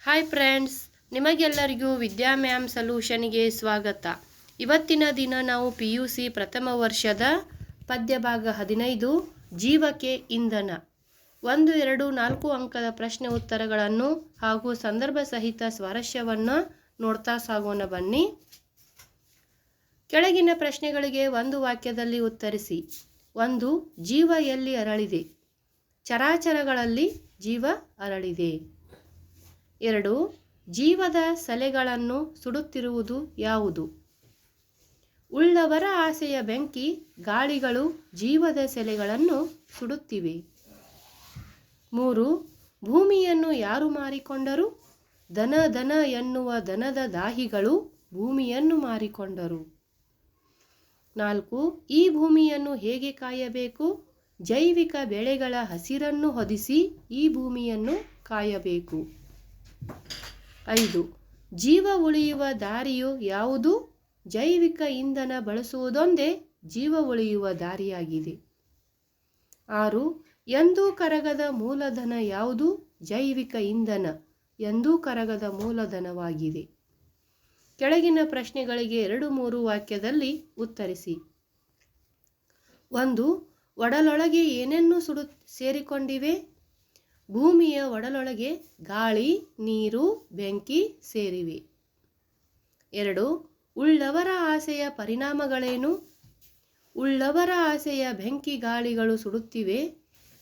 Hi friends ನಿಮಗೆಲ್ಲರಿಗೂ ವಿದ್ಯಾ ma'am ಸೊಲ್ಯೂಷನ್ಗೆ ಸ್ವಾಗತ. ಇವತ್ತಿನ ದಿನ ನಾವು ಪಿ ಯು ಸಿ ಪ್ರಥಮ ವರ್ಷದ ಪದ್ಯಭಾಗ ಹದಿನೈದು, ಜೀವಕ್ಕೆ ಇಂಧನ. ಒಂದು, ಎರಡು, ನಾಲ್ಕು ಅಂಕದ ಪ್ರಶ್ನೆ ಉತ್ತರಗಳನ್ನು ಹಾಗೂ ಸಂದರ್ಭ ಸಹಿತ ಸ್ವಾರಸ್ಯವನ್ನು ನೋಡ್ತಾ ಸಾಗೋಣ ಬನ್ನಿ. ಕೆಳಗಿನ ಪ್ರಶ್ನೆಗಳಿಗೆ ಒಂದು ವಾಕ್ಯದಲ್ಲಿ ಉತ್ತರಿಸಿ. ಒಂದು, ಜೀವ ಎಲ್ಲಿ ಅರಳಿದೆ? ಚರಾಚರಗಳಲ್ಲಿ ಜೀವ ಅರಳಿದೆ. ಎರಡು, ಜೀವದ ಸೆಲೆಗಳನ್ನು ಸುಡುತ್ತಿರುವುದು ಯಾವುದು? ಉಳ್ಳವರ ಆಸೆಯ ಬೆಂಕಿ, ಗಾಳಿಗಳು ಜೀವದ ಸೆಲೆಗಳನ್ನು ಸುಡುತ್ತಿವೆ. ಮೂರು, ಭೂಮಿಯನ್ನು ಯಾರು ಮಾರಿಕೊಂಡರು? ದನ ದನ ಎನ್ನುವ ದನದ ದಾಹಿಗಳು ಭೂಮಿಯನ್ನು ಮಾರಿಕೊಂಡರು. ನಾಲ್ಕು, ಈ ಭೂಮಿಯನ್ನು ಹೇಗೆ ಕಾಯಬೇಕು? ಜೈವಿಕ ಬೆಳೆಗಳ ಹಸಿರನ್ನು ಹೊದಿಸಿ ಈ ಭೂಮಿಯನ್ನು ಕಾಯಬೇಕು. ಐದು. ಜೀವ ಉಳಿಯುವ ದಾರಿಯು ಯಾವುದು? ಜೈವಿಕ ಇಂಧನ ಬಳಸುವುದೊಂದೇ ಜೀವ ಉಳಿಯುವ ದಾರಿಯಾಗಿದೆ. ಆರು. ಎಂದೂ ಕರಗದ ಮೂಲಧನ ಯಾವುದು? ಜೈವಿಕ ಇಂಧನ ಎಂದೂ ಕರಗದ ಮೂಲಧನವಾಗಿದೆ. ಕೆಳಗಿನ ಪ್ರಶ್ನೆಗಳಿಗೆ ಎರಡು ಮೂರು ವಾಕ್ಯದಲ್ಲಿ ಉತ್ತರಿಸಿ. ಒಂದು. ಒಡಲೊಳಗೆ ಏನೇನು ಸುಡು ಸೇರಿಕೊಂಡಿವೆ? ಭೂಮಿಯ ಒಡಲೊಳಗೆ ಗಾಳಿ, ನೀರು, ಬೆಂಕಿ ಸೇರಿವೆ. ಎರಡು, ಉಳ್ಳವರ ಆಸೆಯ ಪರಿಣಾಮಗಳೇನು? ಉಳ್ಳವರ ಆಸೆಯ ಬೆಂಕಿ ಗಾಳಿಗಳು ಸುಡುತ್ತಿವೆ,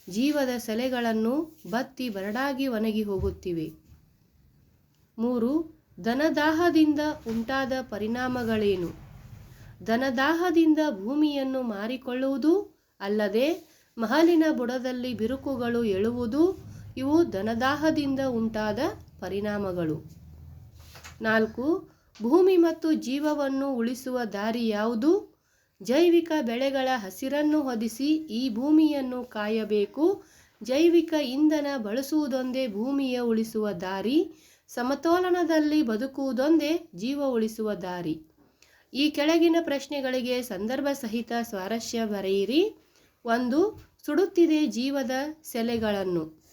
ಜೀವದ ಸೆಲೆಗಳನ್ನು ಬತ್ತಿ ಬರಡಾಗಿ ಒಣಗಿ ಹೋಗುತ್ತಿವೆ. ಮೂರು, ದನದಾಹದಿಂದ ಉಂಟಾದ ಪರಿಣಾಮಗಳೇನು? ದನದಾಹದಿಂದ ಭೂಮಿಯನ್ನು ಮಾರಿಕೊಳ್ಳುವುದು ಅಲ್ಲದೆ ಮಹಲಿನ ಬುಡದಲ್ಲಿ ಬಿರುಕುಗಳು ಎಳುವುದು ಇವು ಧನದಾಹದಿಂದ ಉಂಟಾದ ಪರಿಣಾಮಗಳು. ನಾಲ್ಕು, ಭೂಮಿ ಮತ್ತು ಜೀವವನ್ನು ಉಳಿಸುವ ದಾರಿ ಯಾವುದು? ಜೈವಿಕ ಬೆಳೆಗಳ ಹಸಿರನ್ನು ಹೊದಿಸಿ ಈ ಭೂಮಿಯನ್ನು ಕಾಯಬೇಕು. ಜೈವಿಕ ಇಂಧನ ಬಳಸುವುದೊಂದೇ ಭೂಮಿಯ ಉಳಿಸುವ ದಾರಿ, ಸಮತೋಲನದಲ್ಲಿ ಬದುಕುವುದೊಂದೇ ಜೀವ ಉಳಿಸುವ ದಾರಿ. ಈ ಕೆಳಗಿನ ಪ್ರಶ್ನೆಗಳಿಗೆ ಸಂದರ್ಭ ಸಹಿತ ಸ್ವಾರಸ್ಯ ಬರೆಯಿರಿ. ಒಂದು, ಸುಡುತ್ತಿದೆ ಜೀವದ ಸೆಲೆಗಳನ್ನು.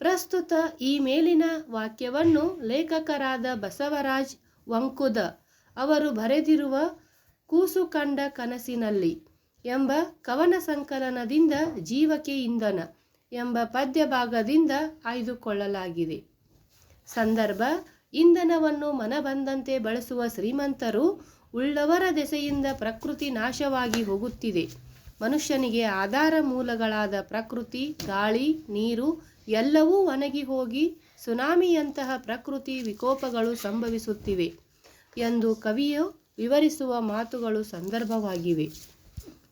ಪ್ರಸ್ತುತ ಈ ಮೇಲಿನ ವಾಕ್ಯವನ್ನು ಲೇಖಕರಾದ ಬಸವರಾಜ್ ವಂಕುದ ಅವರು ಬರೆದಿರುವ ಕೂಸು ಕಂಡ ಕನಸಿನಲ್ಲಿ ಎಂಬ ಕವನ ಸಂಕಲನದಿಂದ ಜೀವಕ್ಕೆ ಇಂಧನ ಎಂಬ ಪದ್ಯ ಭಾಗದಿಂದ ಆಯ್ದುಕೊಳ್ಳಲಾಗಿದೆ. ಸಂದರ್ಭ, ಇಂಧನವನ್ನು ಮನಬಂದಂತೆ ಬಳಸುವ ಶ್ರೀಮಂತರು ಉಳ್ಳವರ ದೆಸೆಯಿಂದ ಪ್ರಕೃತಿ ನಾಶವಾಗಿ ಹೋಗುತ್ತಿದೆ. ಮನುಷ್ಯನಿಗೆ ಆಧಾರ ಮೂಲಗಳಾದ ಪ್ರಕೃತಿ, ಗಾಳಿ, ನೀರು ಎಲ್ಲವೂ ಒಣಗಿ ಹೋಗಿ ಸುನಾಮಿಯಂತಹ ಪ್ರಕೃತಿ ವಿಕೋಪಗಳು ಸಂಭವಿಸುತ್ತಿವೆ ಎಂದು ಕವಿಯು ವಿವರಿಸುವ ಮಾತುಗಳು ಸಂದರ್ಭವಾಗಿವೆ.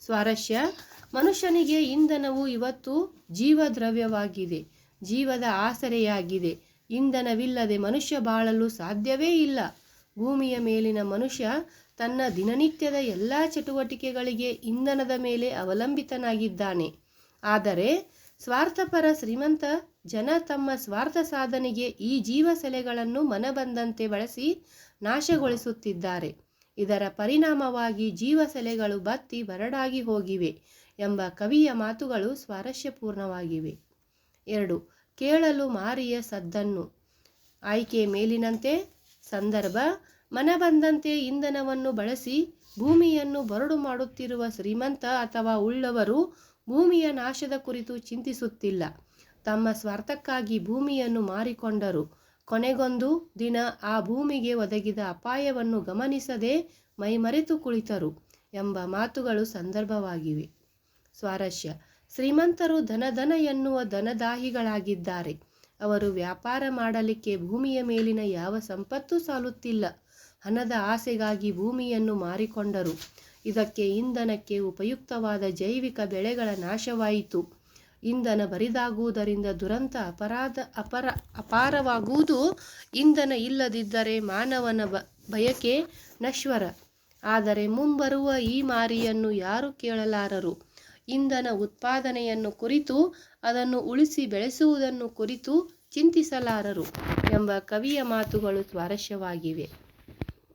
ಸ್ವಾರಸ್ಯ, ಮನುಷ್ಯನಿಗೆ ಇಂಧನವು ಇವತ್ತು ಜೀವದ್ರವ್ಯವಾಗಿದೆ, ಜೀವದ ಆಸರೆಯಾಗಿದೆ. ಇಂಧನವಿಲ್ಲದೆ ಮನುಷ್ಯ ಬಾಳಲು ಸಾಧ್ಯವೇ ಇಲ್ಲ. ಭೂಮಿಯ ಮೇಲಿನ ಮನುಷ್ಯ ತನ್ನ ದಿನನಿತ್ಯದ ಎಲ್ಲ ಚಟುವಟಿಕೆಗಳಿಗೆ ಇಂಧನದ ಮೇಲೆ ಅವಲಂಬಿತನಾಗಿದ್ದಾನೆ. ಆದರೆ ಸ್ವಾರ್ಥಪರ ಶ್ರೀಮಂತ ಜನ ತಮ್ಮ ಸ್ವಾರ್ಥ ಸಾಧನೆಗೆ ಈ ಜೀವ ಸೆಲೆಗಳನ್ನು ಮನಬಂದಂತೆ ಬಳಸಿ ನಾಶಗೊಳಿಸುತ್ತಿದ್ದಾರೆ. ಇದರ ಪರಿಣಾಮವಾಗಿ ಜೀವ ಸೆಲೆಗಳು ಬತ್ತಿ ಬರಡಾಗಿ ಹೋಗಿವೆ ಎಂಬ ಕವಿಯ ಮಾತುಗಳು ಸ್ವಾರಸ್ಯಪೂರ್ಣವಾಗಿವೆ. ಎರಡು, ಕೇಳಲು ಮಾರಿಯ ಸದ್ದನ್ನು. ಆಯ್ಕೆ ಮೇಲಿನಂತೆ ಸಂದರ್ಭ, ಮನಬಂದಂತೆ ಇಂಧನವನ್ನು ಬಳಸಿ ಭೂಮಿಯನ್ನು ಬರಡು ಮಾಡುತ್ತಿರುವ ಶ್ರೀಮಂತ ಅಥವಾ ಉಳ್ಳವರು ಭೂಮಿಯ ನಾಶದ ಕುರಿತು ಚಿಂತಿಸುತ್ತಿಲ್ಲ. ತಮ್ಮ ಸ್ವಾರ್ಥಕ್ಕಾಗಿ ಭೂಮಿಯನ್ನು ಮಾರಿಕೊಂಡರು. ಕೊನೆಗೊಂದು ದಿನ ಆ ಭೂಮಿಗೆ ಒದಗಿದ ಅಪಾಯವನ್ನು ಗಮನಿಸದೆ ಮೈಮರೆತು ಕುಳಿತರು ಎಂಬ ಮಾತುಗಳು ಸಂದರ್ಭವಾಗಿವೆ. ಸ್ವಾರಸ್ಯ. ಶ್ರೀಮಂತರು ಧನಧನ ಎನ್ನುವ ಧನದಾಹಿಗಳಾಗಿದ್ದಾರೆ. ಅವರು ವ್ಯಾಪಾರ ಮಾಡಲಿಕ್ಕೆ ಭೂಮಿಯ ಮೇಲಿನ ಯಾವ ಸಂಪತ್ತು ಸಾಲುತ್ತಿಲ್ಲ. ಹಣದ ಆಸೆಗಾಗಿ ಭೂಮಿಯನ್ನು ಮಾರಿಕೊಂಡರು. ಇದಕ್ಕೆ ಇಂಧನಕ್ಕೆ ಉಪಯುಕ್ತವಾದ ಜೈವಿಕ ಬೆಳೆಗಳ ನಾಶವಾಯಿತು. ಇಂಧನ ಬರಿದಾಗುವುದರಿಂದ ದುರಂತ ಅಪರಾಧ ಅಪರ ಅಪಾರವಾಗುವುದು. ಇಂಧನ ಇಲ್ಲದಿದ್ದರೆ ಮಾನವನ ಬ ಬಯಕೆ ನಶ್ವರ. ಆದರೆ ಮುಂಬರುವ ಈ ಮಾರಿಯನ್ನು ಯಾರು ಕೇಳಲಾರರು? ಇಂಧನ ಉತ್ಪಾದನೆಯನ್ನು ಕುರಿತು, ಅದನ್ನು ಉಳಿಸಿ ಬೆಳೆಸುವುದನ್ನು ಕುರಿತು ಚಿಂತಿಸಲಾರರು ಎಂಬ ಕವಿಯ ಮಾತುಗಳು ಸ್ವಾರಸ್ಯವಾಗಿವೆ.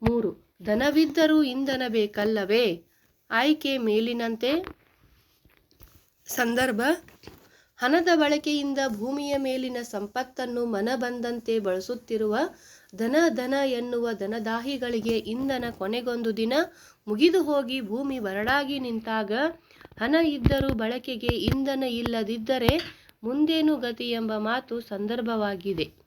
ಮೂರು. ಧನವಿದ್ದರೂ ಇಂಧನ ಬೇಕಲ್ಲವೇ? ಆಯ್ಕೆ ಮೇಲಿನಂತೆ. ಸಂದರ್ಭ. ಹಣದ ಬಳಕೆಯಿಂದ ಭೂಮಿಯ ಮೇಲಿನ ಸಂಪತ್ತನ್ನು ಮನ ಬಂದಂತೆ ಬಳಸುತ್ತಿರುವ ಧನ ಧನ ಎನ್ನುವ ಧನದಾಹಿಗಳಿಗೆ ಇಂಧನ ಕೊನೆಗೊಂದು ದಿನ ಮುಗಿದು ಹೋಗಿ ಭೂಮಿ ಬರಡಾಗಿ ನಿಂತಾಗ ಹಣ ಇದ್ದರೂ ಬಳಕೆಗೆ ಇಂಧನ ಇಲ್ಲದಿದ್ದರೆ ಮುಂದೇನು ಗತಿ ಎಂಬ ಮಾತು ಸಂದರ್ಭವಾಗಿದೆ.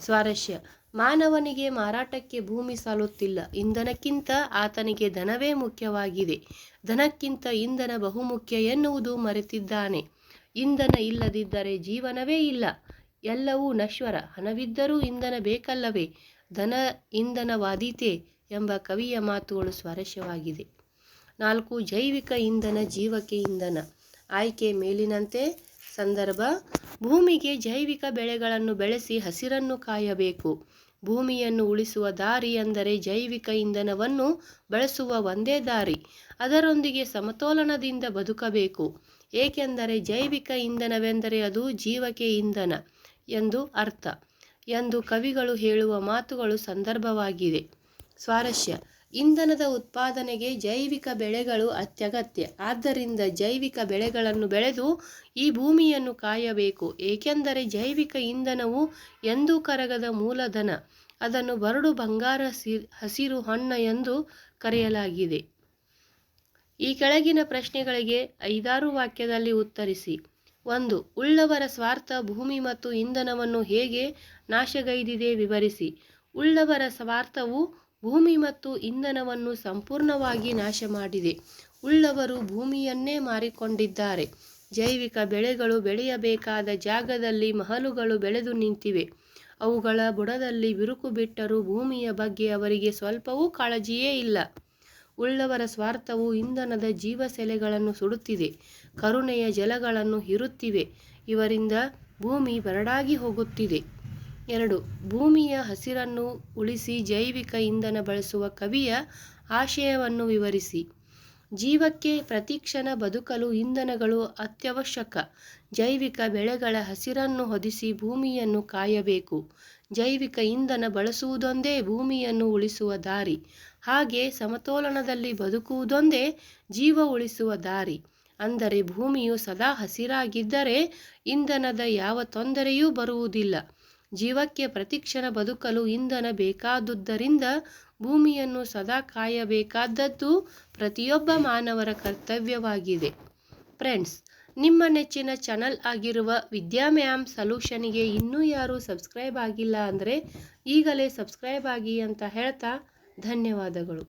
ಸ್ವಾರಸ್ಯ. ಮಾನವನಿಗೆ ಮಾರಾಟಕ್ಕೆ ಭೂಮಿ ಸಾಲುತ್ತಿಲ್ಲ. ಇಂಧನಕ್ಕಿಂತ ಆತನಿಗೆ ಧನವೇ ಮುಖ್ಯವಾಗಿದೆ. ಧನಕ್ಕಿಂತ ಇಂಧನ ಬಹುಮುಖ್ಯ ಎನ್ನುವುದು ಮರೆತಿದ್ದಾನೆ. ಇಂಧನ ಇಲ್ಲದಿದ್ದರೆ ಜೀವನವೇ ಇಲ್ಲ. ಎಲ್ಲವೂ ನಶ್ವರ. ಹಣವಿದ್ದರೂ ಇಂಧನ ಬೇಕಲ್ಲವೇ? ಧನ ಇಂಧನವಾದೀತೆ ಎಂಬ ಕವಿಯ ಮಾತುಗಳು ಸ್ವಾರಸ್ಯವಾಗಿದೆ. ನಾಲ್ಕು, ಜೈವಿಕ ಇಂಧನ ಜೀವಕ್ಕೆ ಇಂಧನ. ಆಯ್ಕೆ ಮೇಲಿನಂತೆ. ಸಂದರ್ಭ ಭೂಮಿಗೆ ಜೈವಿಕ ಬೆಳೆಗಳನ್ನು ಬೆಳೆಸಿ ಹಸಿರನ್ನು ಕಾಯಬೇಕು. ಭೂಮಿಯನ್ನು ಉಳಿಸುವ ದಾರಿ ಅಂದರೆ ಜೈವಿಕ ಇಂಧನವನ್ನು ಬಳಸುವ ಒಂದೇ ದಾರಿ. ಅದರೊಂದಿಗೆ ಸಮತೋಲನದಿಂದ ಬದುಕಬೇಕು. ಏಕೆಂದರೆ ಜೈವಿಕ ಇಂಧನವೆಂದರೆ ಅದು ಜೀವಕ್ಕೆ ಇಂಧನ ಎಂದು ಅರ್ಥ. ಎಂದು ಕವಿಗಳು ಹೇಳುವ ಮಾತುಗಳು ಸಂದರ್ಭವಾಗಿದೆ. ಸ್ವಾರಸ್ಯ. ಇಂಧನದ ಉತ್ಪಾದನೆಗೆ ಜೈವಿಕ ಬೆಳೆಗಳು ಅತ್ಯಗತ್ಯ. ಆದ್ದರಿಂದ ಜೈವಿಕ ಬೆಳೆಗಳನ್ನು ಬೆಳೆದು ಈ ಭೂಮಿಯನ್ನು ಕಾಯಬೇಕು. ಏಕೆಂದರೆ ಜೈವಿಕ ಇಂಧನವು ಎಂದೂ ಕರಗದ ಮೂಲಧನ. ಅದನ್ನು ಬರಡು ಬಂಗಾರ ಹಸಿರು ಹಣ್ಣ ಎಂದು ಕರೆಯಲಾಗಿದೆ. ಈ ಕೆಳಗಿನ ಪ್ರಶ್ನೆಗಳಿಗೆ ಐದಾರು ವಾಕ್ಯದಲ್ಲಿ ಉತ್ತರಿಸಿ. ಒಂದು, ಉಳ್ಳವರ ಸ್ವಾರ್ಥ ಭೂಮಿ ಮತ್ತು ಇಂಧನವನ್ನು ಹೇಗೆ ನಾಶಗೈದಿದೆ ವಿವರಿಸಿ. ಉಳ್ಳವರ ಸ್ವಾರ್ಥವು ಭೂಮಿ ಮತ್ತು ಇಂಧನವನ್ನು ಸಂಪೂರ್ಣವಾಗಿ ನಾಶ ಮಾಡಿದೆ ಉಳ್ಳವರು ಭೂಮಿಯನ್ನೇ ಮಾರಿಕೊಂಡಿದ್ದಾರೆ. ಜೈವಿಕ ಬೆಳೆಗಳು ಬೆಳೆಯಬೇಕಾದ ಜಾಗದಲ್ಲಿ ಮಹಲುಗಳು ಬೆಳೆದು ನಿಂತಿವೆ. ಅವುಗಳ ಬುಡದಲ್ಲಿ ಬಿರುಕು ಬಿಟ್ಟರೂ ಭೂಮಿಯ ಬಗ್ಗೆ ಅವರಿಗೆ ಸ್ವಲ್ಪವೂ ಕಾಳಜಿಯೇ ಇಲ್ಲ. ಉಳ್ಳವರ ಸ್ವಾರ್ಥವು ಇಂಧನದ ಜೀವಸೆಲೆಗಳನ್ನು ಸುಡುತ್ತಿದೆ. ಕರುಣೆಯ ಜಲಗಳನ್ನು ಹಿರುತ್ತಿವೆ. ಇವರಿಂದ ಭೂಮಿ ಬರಡಾಗಿ ಹೋಗುತ್ತಿದೆ. ಎರಡು, ಭೂಮಿಯ ಹಸಿರನ್ನು ಉಳಿಸಿ ಜೈವಿಕ ಇಂಧನ ಬಳಸುವ ಕವಿಯ ಆಶಯವನ್ನು ವಿವರಿಸಿ. ಜೀವಕ್ಕೆ ಪ್ರತಿಕ್ಷಣ ಬದುಕಲು ಇಂಧನಗಳು ಅತ್ಯವಶ್ಯಕ. ಜೈವಿಕ ಬೆಳೆಗಳ ಹಸಿರನ್ನು ಹೊದಿಸಿ ಭೂಮಿಯನ್ನು ಕಾಯಬೇಕು. ಜೈವಿಕ ಇಂಧನ ಬಳಸುವುದೊಂದೇ ಭೂಮಿಯನ್ನು ಉಳಿಸುವ ದಾರಿ. ಹಾಗೆ ಸಮತೋಲನದಲ್ಲಿ ಬದುಕುವುದೊಂದೇ ಜೀವ ಉಳಿಸುವ ದಾರಿ. ಅಂದರೆ ಭೂಮಿಯು ಸದಾ ಹಸಿರಾಗಿದ್ದರೆ ಇಂಧನದ ಯಾವ ತೊಂದರೆಯೂ ಬರುವುದಿಲ್ಲ. ಜೀವಕ್ಕೆ ಪ್ರತಿಕ್ಷಣ ಬದುಕಲು ಇಂಧನ ಬೇಕಾದುದರಿಂದ ಭೂಮಿಯನ್ನು ಸದಾ ಕಾಯಬೇಕಾದದ್ದು ಪ್ರತಿಯೊಬ್ಬ ಮಾನವರ ಕರ್ತವ್ಯವಾಗಿದೆ. ಫ್ರೆಂಡ್ಸ್ ನಿಮ್ಮ ನೆಚ್ಚಿನ ಚಾನಲ್ ಆಗಿರುವ ವಿದ್ಯಾ ಮ್ಯಾಮ್ ಸೊಲ್ಯೂಷನ್ಗೆ ಇನ್ನೂ ಯಾರೂ ಸಬ್ಸ್ಕ್ರೈಬ್ ಆಗಿಲ್ಲ ಅಂದರೆ ಈಗಲೇ ಸಬ್ಸ್ಕ್ರೈಬ್ ಆಗಿ ಅಂತ ಹೇಳ್ತಾ ಧನ್ಯವಾದಗಳು.